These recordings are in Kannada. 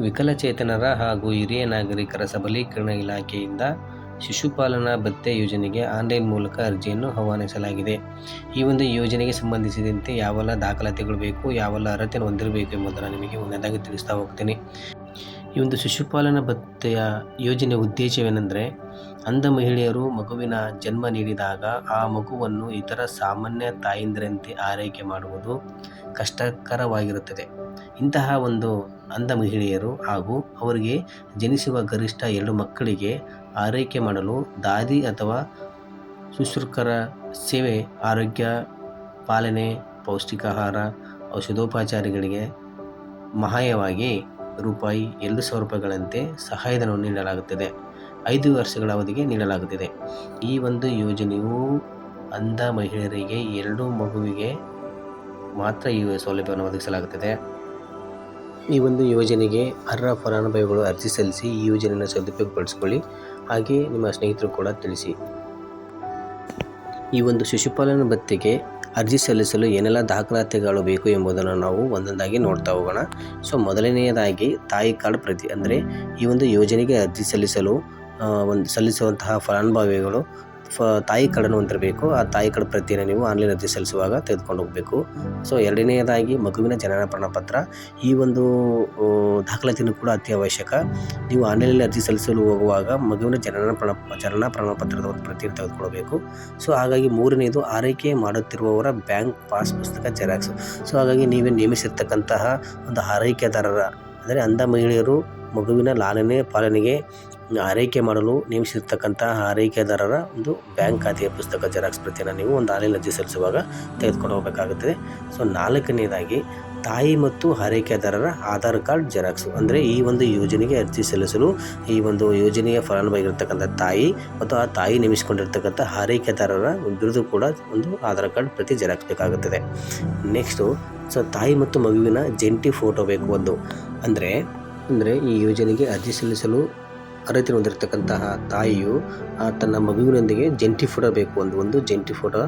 ವಿಕಲಚೇತನರ ಹಾಗೂ ಹಿರಿಯ ನಾಗರಿಕರ ಸಬಲೀಕರಣ ಇಲಾಖೆಯಿಂದ ಶಿಶುಪಾಲನಾ ಭತ್ಯೆ ಯೋಜನೆಗೆ ಆನ್ಲೈನ್ ಮೂಲಕ ಅರ್ಜಿಯನ್ನು ಆಹ್ವಾನಿಸಲಾಗಿದೆ. ಈ ಒಂದು ಯೋಜನೆಗೆ ಸಂಬಂಧಿಸಿದಂತೆ ಯಾವೆಲ್ಲ ದಾಖಲಾತಿಗಳು ಬೇಕು, ಯಾವೆಲ್ಲ ಅರ್ಹತೆಯನ್ನು ಹೊಂದಿರಬೇಕು ಎಂಬುದನ್ನು ನಿಮಗೆ ಒಂದೊಂದಾಗಿ ತಿಳಿಸ್ತಾ ಹೋಗ್ತೀನಿ. ಈ ಒಂದು ಶಿಶುಪಾಲನಾ ಭತ್ತೆಯ ಯೋಜನೆಯ ಉದ್ದೇಶವೇನೆಂದರೆ, ಅಂಧ ಮಹಿಳೆಯರು ಮಗುವಿನ ಜನ್ಮ ನೀಡಿದಾಗ ಆ ಮಗುವನ್ನು ಇತರ ಸಾಮಾನ್ಯ ತಾಯಿಂದರಂತೆ ಆರೈಕೆ ಮಾಡುವುದು ಕಷ್ಟಕರವಾಗಿರುತ್ತದೆ. ಇಂತಹ ಒಂದು ಅಂಧ ಮಹಿಳೆಯರು ಹಾಗೂ ಅವರಿಗೆ ಜನಿಸುವ ಗರಿಷ್ಠ ಎರಡು ಮಕ್ಕಳಿಗೆ ಆರೈಕೆ ಮಾಡಲು ದಾದಿ ಅಥವಾ ಶುಶ್ರೂಷಕರ ಸೇವೆ, ಆರೋಗ್ಯ, ಪಾಲನೆ, ಪೌಷ್ಟಿಕಾಹಾರ, ಔಷಧೋಪಚಾರಗಳಿಗೆ ಮಹಾಯವಾಗಿ ರೂಪಾಯಿ ಎರಡು ಸಾವಿರ ರೂಪಾಯಿಗಳಂತೆ ಸಹಾಯಧನವನ್ನು ನೀಡಲಾಗುತ್ತದೆ. ಐದು ವರ್ಷಗಳ ಅವಧಿಗೆ ನೀಡಲಾಗುತ್ತಿದೆ. ಈ ಒಂದು ಯೋಜನೆಯು ಅಂಧ ಮಹಿಳೆಯರಿಗೆ ಎರಡು ಮಗುವಿಗೆ ಮಾತ್ರ ಈ ಸೌಲಭ್ಯವನ್ನು ಒದಗಿಸಲಾಗುತ್ತದೆ. ಈ ಒಂದು ಯೋಜನೆಗೆ ಅರ್ಹ ಫಲಾನುಭವಿಗಳು ಅರ್ಜಿ ಸಲ್ಲಿಸಿ ಈ ಯೋಜನೆಯನ್ನು ಸದುಪಯೋಗಪಡಿಸಿಕೊಳ್ಳಿ. ಹಾಗೆ ನಿಮ್ಮ ಸ್ನೇಹಿತರು ಕೂಡ ತಿಳಿಸಿ. ಈ ಒಂದು ಶಿಶುಪಾಲನ ಭತ್ಯೆಗೆ ಅರ್ಜಿ ಸಲ್ಲಿಸಲು ಏನೆಲ್ಲ ದಾಖಲಾತಿಗಳು ಬೇಕು ಎಂಬುದನ್ನು ನಾವು ಒಂದೊಂದಾಗಿ ನೋಡ್ತಾ ಹೋಗೋಣ. ಸೊ, ಮೊದಲನೆಯದಾಗಿ ತಾಯಿ ಕಾರ್ಡ್ ಪ್ರತಿ, ಅಂದರೆ ಈ ಒಂದು ಯೋಜನೆಗೆ ಅರ್ಜಿ ಸಲ್ಲಿಸಲು ಒಂದು ಸಲ್ಲಿಸುವಂತಹ ಫಲಾನುಭವಿಗಳು ಫ, ತಾಯಿ ಕಾರ್ಡನ್ನು ಹೊಂದಿರಬೇಕು. ಆ ತಾಯಿ ಕಾರ್ಡ್ ಪ್ರತಿಯನ್ನು ನೀವು ಆನ್ಲೈನ್ ಅರ್ಜಿ ಸಲ್ಲಿಸುವಾಗ ತೆಗೆದುಕೊಂಡು ಹೋಗಬೇಕು. ಸೊ ಎರಡನೆಯದಾಗಿ ಮಗುವಿನ ಜನನ ಪ್ರಮಾಣಪತ್ರ. ಈ ಒಂದು ದಾಖಲಾತಿಯನ್ನು ಕೂಡ ಅತಿ ಅವಶ್ಯಕ. ನೀವು ಆನ್ಲೈನಲ್ಲಿ ಅರ್ಜಿ ಸಲ್ಲಿಸಲು ಹೋಗುವಾಗ ಮಗುವಿನ ಜನನ ಪ್ರಣ, ಜನನ ಪ್ರಮಾಣಪತ್ರದ ಒಂದು ಪ್ರತಿಯನ್ನು ತೆಗೆದುಕೊಳ್ಬೇಕು ಸೊ ಹಾಗಾಗಿ ಮೂರನೇದು ಆರೈಕೆ ಮಾಡುತ್ತಿರುವವರ ಬ್ಯಾಂಕ್ ಪಾಸ್ ಪುಸ್ತಕ ಜೆರಾಕ್ಸ್. ಸೊ ಹಾಗಾಗಿ ನೀವೇ ನೇಮಿಸಿರ್ತಕ್ಕಂತಹ ಒಂದು ಆರೈಕೆದಾರರ, ಅಂದರೆ ಅಂಧ ಮಹಿಳೆಯರು ಮಗುವಿನ ಲಾಲನೆ, ಪಾಲನೆಗೆ ಆರೈಕೆ ಮಾಡಲು ನೇಮಿಸಿರ್ತಕ್ಕಂತಹ ಆರೈಕೆದಾರರ ಒಂದು ಬ್ಯಾಂಕ್ ಖಾತೆಯ ಪುಸ್ತಕ ಜೆರಾಕ್ಸ್ ಪ್ರತಿಯನ್ನು ನೀವು ಒಂದು ಆನ್ಲೈನ್ ಅರ್ಜಿ ಸಲ್ಲಿಸುವಾಗ ತೆಗೆದುಕೊಂಡು ಹೋಗಬೇಕಾಗುತ್ತದೆ. ಸೊ, ನಾಲ್ಕನೇದಾಗಿ ತಾಯಿ ಮತ್ತು ಆರೈಕೆದಾರರ ಆಧಾರ್ ಕಾರ್ಡ್ ಜೆರಾಕ್ಸ್ ಅಂದರೆ ಈ ಒಂದು ಯೋಜನೆಗೆ ಅರ್ಜಿ ಸಲ್ಲಿಸಲು ಈ ಒಂದು ಯೋಜನೆಯ ಫಲಾನುಭವಿಗಿರ್ತಕ್ಕಂಥ ತಾಯಿ ಮತ್ತು ಆ ತಾಯಿ ನೇಮಿಸಿಕೊಂಡಿರ್ತಕ್ಕಂಥ ಆರೈಕೆದಾರರ ಬಿರುದು ಕೂಡ ಒಂದು ಆಧಾರ್ ಕಾರ್ಡ್ ಪ್ರತಿ ಜೆರಾಕ್ಸ್ ಬೇಕಾಗುತ್ತದೆ. ನೆಕ್ಸ್ಟು, ಸೊ, ತಾಯಿ ಮತ್ತು ಮಗುವಿನ ಜಂಟಿ ಫೋಟೋ ಬೇಕು ಒಂದು. ಅಂದರೆ ಅಂದರೆ ಈ ಯೋಜನೆಗೆ ಅರ್ಜಿ ಸಲ್ಲಿಸಲು ಅರ್ಹತೆ ಹೊಂದಿರತಕ್ಕಂತಹ ತಾಯಿಯು ತನ್ನ ಮಗುವಿನೊಂದಿಗೆ ಜಂಟಿ ಫೋಟೋ ಬೇಕು ಒಂದು ಒಂದು ಜಂಟಿ ಫೋಟೋ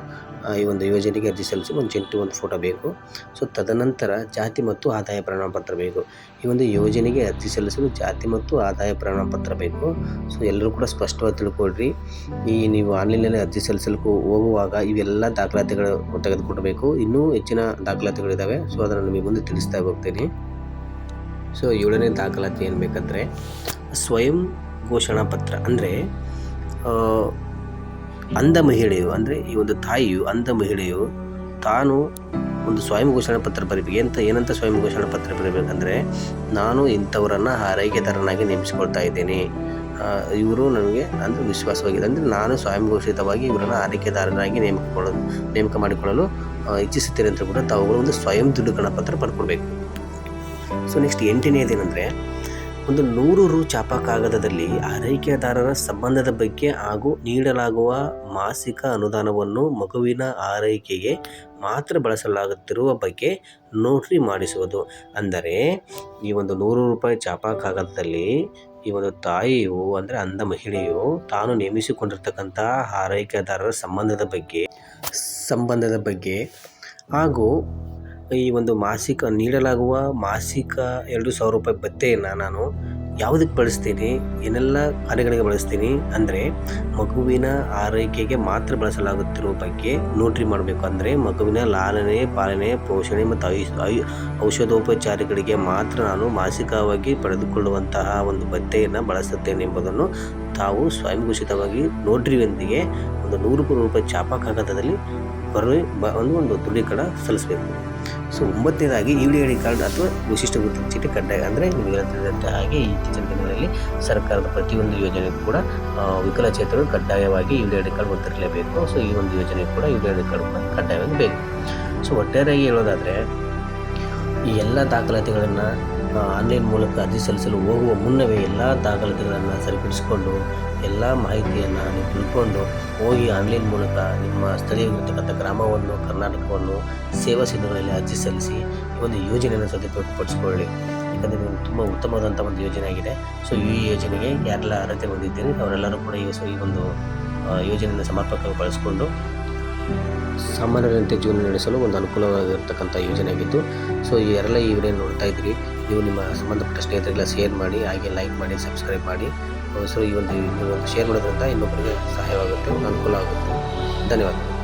ಈ ಒಂದು ಯೋಜನೆಗೆ ಅರ್ಜಿ ಸಲ್ಲಿಸಿ ಒಂದು ಜಂಟಿ ಒಂದು ಫೋಟೋ ಬೇಕು. ಸೊ ತದನಂತರ ಜಾತಿ ಮತ್ತು ಆದಾಯ ಪ್ರಮಾಣಪತ್ರ ಬೇಕು. ಈ ಒಂದು ಯೋಜನೆಗೆ ಅರ್ಜಿ ಸಲ್ಲಿಸಲು ಜಾತಿ ಮತ್ತು ಆದಾಯ ಪ್ರಮಾಣಪತ್ರ ಬೇಕು. ಸೊ ಎಲ್ಲರೂ ಕೂಡ ಸ್ಪಷ್ಟವಾಗಿ ತಿಳ್ಕೊಳ್ರಿ. ಈ ನೀವು ಆನ್ಲೈನಲ್ಲಿ ಅರ್ಜಿ ಸಲ್ಲಿಸಲು ಹೋಗುವಾಗ ಇವೆಲ್ಲ ದಾಖಲಾತಿಗಳು ತೆಗೆದುಕೊಳ್ಬೇಕು ಇನ್ನೂ ಹೆಚ್ಚಿನ ದಾಖಲಾತಿಗಳಿದ್ದಾವೆ ಸೊ ಅದನ್ನು ನಿಮಗೆ ಮುಂದೆ ತಿಳಿಸ್ತಾ ಹೋಗ್ತೀನಿ. ಸೊ ಏಳನೇ ದಾಖಲಾತಿ ಏನು ಬೇಕಂದರೆ, ಸ್ವಯಂ ಘೋಷಣಾ ಪತ್ರ. ಅಂದರೆ ಅಂಧ ಮಹಿಳೆಯು, ಅಂದರೆ ಈ ಒಂದು ತಾಯಿಯು ಅಂಧ ಮಹಿಳೆಯು ತಾನು ಒಂದು ಸ್ವಯಂ ಘೋಷಣಾ ಪತ್ರ ಬರೀಬೇಕು. ಎಂತ, ಏನಂತ ಸ್ವಯಂ ಘೋಷಣಾ ಪತ್ರ ಬರೀಬೇಕಂದ್ರೆ, ನಾನು ಇಂಥವರನ್ನು ಆರೈಕೆದಾರನಾಗಿ ನೇಮಿಸಿಕೊಳ್ತಾ ಇದ್ದೇನೆ. ಇವರು ನನಗೆ, ಅಂದರೆ ವಿಶ್ವಾಸವಾಗಿದೆ. ಅಂದರೆ ನಾನು ಸ್ವಯಂ ಘೋಷಿತವಾಗಿ ಇವರನ್ನು ಆರೈಕೆದಾರರಾಗಿ ನೇಮಕಕೊಳ್ಳಲು ನೇಮಕ ಮಾಡಿಕೊಳ್ಳಲು ಇಚ್ಛಿಸುತ್ತೇನೆ ಅಂತ ಕೂಡ ತಾವುಗಳು ಒಂದು ಸ್ವಯಂ ದೃಢೀಕರಣ ಪತ್ರ ಪಡ್ಕೊಳ್ಬೇಕು ಸೊ ನೆಕ್ಸ್ಟ್ ಎಂಟನೆಯದೇನೆಂದರೆ ಒಂದು ನೂರು ರು ಚಾಪ ಕಾಗದದಲ್ಲಿ ಆರೈಕೆದಾರರ ಸಂಬಂಧದ ಬಗ್ಗೆ ಹಾಗೂ ನೀಡಲಾಗುವ ಮಾಸಿಕ ಅನುದಾನವನ್ನು ಮಗುವಿನ ಆರೈಕೆಗೆ ಮಾತ್ರ ಬಳಸಲಾಗುತ್ತಿರುವ ಬಗ್ಗೆ ನೋಟ್ರಿ ಮಾಡಿಸುವುದು. ಅಂದರೆ, ಈ ಒಂದು ನೂರು ರೂಪಾಯಿ ಚಾಪ ಕಾಗದದಲ್ಲಿ ಈ ಒಂದು ತಾಯಿಯು, ಅಂದರೆ ಅಂಧ ಮಹಿಳೆಯು ತಾನು ನೇಮಿಸಿಕೊಂಡಿರ್ತಕ್ಕಂಥ ಆರೈಕೆದಾರರ ಸಂಬಂಧದ ಬಗ್ಗೆ ಸಂಬಂಧದ ಬಗ್ಗೆ ಹಾಗೂ ಈ ಒಂದು ಮಾಸಿಕ ನೀಡಲಾಗುವ ಮಾಸಿಕ ಎರಡು ಸಾವಿರ ರೂಪಾಯಿ ಭತ್ಯೆಯನ್ನು ನಾನು ಯಾವುದಕ್ಕೆ ಬಳಸ್ತೀನಿ, ಏನೆಲ್ಲ ಕಾರ್ಯಗಳಿಗೆ ಬಳಸ್ತೀನಿ ಅಂದರೆ ಮಗುವಿನ ಆರೈಕೆಗೆ ಮಾತ್ರ ಬಳಸಲಾಗುತ್ತಿರುವ ಬಗ್ಗೆ ನೋಟ್ರಿ ಮಾಡಬೇಕು ಅಂದರೆ ಮಗುವಿನ ಲಾಲನೆ, ಪಾಲನೆ, ಪೋಷಣೆ ಮತ್ತು ಆಯು ಔಷಧೋಪಚಾರಗಳಿಗೆ ಮಾತ್ರ ನಾನು ಮಾಸಿಕವಾಗಿ ಪಡೆದುಕೊಳ್ಳುವಂತಹ ಒಂದು ಭತ್ಯೆಯನ್ನು ಬಳಸುತ್ತೇನೆ ಎಂಬುದನ್ನು ತಾವು ಸ್ವಯಂ ಘೋಷಿತವಾಗಿ ನೋಟ್ರಿಯೊಂದಿಗೆ ಒಂದು ನೂರು ರೂಪಾಯಿ ಚಾಪಾ ಕಾಗದದಲ್ಲಿ ಬರೋ ಬ ಒಂದು ಒಂದು ದೃಢೀಕರಣ ಸಲ್ಲಿಸಬೇಕು. So ಒಂಬತ್ತನೇದಾಗಿ E D I D card ಅಥವಾ ವಿಶಿಷ್ಟ ಗುರುತಿನ ಚೀಟಿ ಕಡ್ಡಾಯ ಅಂದರೆ ನಿಮಗೆ ತಿಳಿದಂತೆ ಹಾಗೆ ಇತ್ತೀಚಿನ ದಿನಗಳಲ್ಲಿ ಸರ್ಕಾರದ ಪ್ರತಿಯೊಂದು ಯೋಜನೆ ಕೂಡ ವಿಕಲಚೇತರು ಕಡ್ಡಾಯವಾಗಿ E D I D card ಹೊಂದಿರಲೇಬೇಕು so ಈ ಒಂದು ಯೋಜನೆ ಕೂಡ E D I D card ಕೂಡ ಕಡ್ಡಾಯವಾಗಿ ಬೇಕು ಸೊ ಒಟ್ಟಾರೆಯಾಗಿ ಹೇಳೋದಾದರೆ, ಈ ಎಲ್ಲ ದಾಖಲಾತಿಗಳನ್ನು ಆನ್ಲೈನ್ ಮೂಲಕ ಅರ್ಜಿ ಸಲ್ಲಿಸಲು ಹೋಗುವ ಮುನ್ನವೇ ಎಲ್ಲ ದಾಖಲಾತಿಗಳನ್ನು ಸರಿಪಡಿಸಿಕೊಂಡು, ಎಲ್ಲ ಮಾಹಿತಿಯನ್ನು ನೀವು ತಿಳ್ಕೊಂಡು ಹೋಗಿ ಆನ್ಲೈನ್ ಮೂಲಕ ನಿಮ್ಮ ಸ್ಥಳೀಯವಾಗಿರ್ತಕ್ಕಂಥ ಗ್ರಾಮವನ್ನು, ಕರ್ನಾಟಕವನ್ನು, ಸೇವಾ ಸಿಂಧುಗಳಲ್ಲಿ ಅರ್ಜಿ ಸಲ್ಲಿಸಿ ಈ ಒಂದು ಯೋಜನೆಯನ್ನು ಸದುಪಯೋಗಪಡಿಸಿಕೊಳ್ಳಿ ಯಾಕಂದರೆ ಇದು ತುಂಬ ಉತ್ತಮವಾದಂಥ ಒಂದು ಯೋಜನೆ ಆಗಿದೆ. ಸೊ ಈ ಯೋಜನೆಗೆ ಯಾರೆಲ್ಲ ಅರ್ಹತೆ ಹೊಂದಿದ್ದೀರಿ, ಅವರೆಲ್ಲರೂ ಕೂಡ ಈ ಈ ಒಂದು ಯೋಜನೆಯನ್ನು ಸಮರ್ಪಕವಾಗಿ ಬಳಸಿಕೊಂಡು ಸಾಮಾನ್ಯರಂತೆ ಜೀವನ ನಡೆಸಲು ಒಂದು ಅನುಕೂಲವಾಗಿರ್ತಕ್ಕಂಥ ಯೋಜನೆ ಆಗಿತ್ತು ಸೊ ಈ ಎಲ್ಲ ಈ ವಿಡಿಯೋ ನೋಡ್ತಾ ಇದ್ರಿ ನೀವು ನಿಮ್ಮ ಸಂಬಂಧಪಟ್ಟ ಸ್ನೇಹಿತರಿಗೆಲ್ಲ ಶೇರ್ ಮಾಡಿ, ಹಾಗೆ ಲೈಕ್ ಮಾಡಿ ಸಬ್ಸ್ಕ್ರೈಬ್ ಮಾಡಿ. ಸೊ ಈ ಒಂದು ಒಂದು ಶೇರ್ ಮಾಡೋದ್ರಿಂದ ಇನ್ನೊಬ್ಬರಿಗೆ ಸಹಾಯವಾಗುತ್ತೆ, ಅನುಕೂಲ ಆಗುತ್ತೆ. ಧನ್ಯವಾದಗಳು.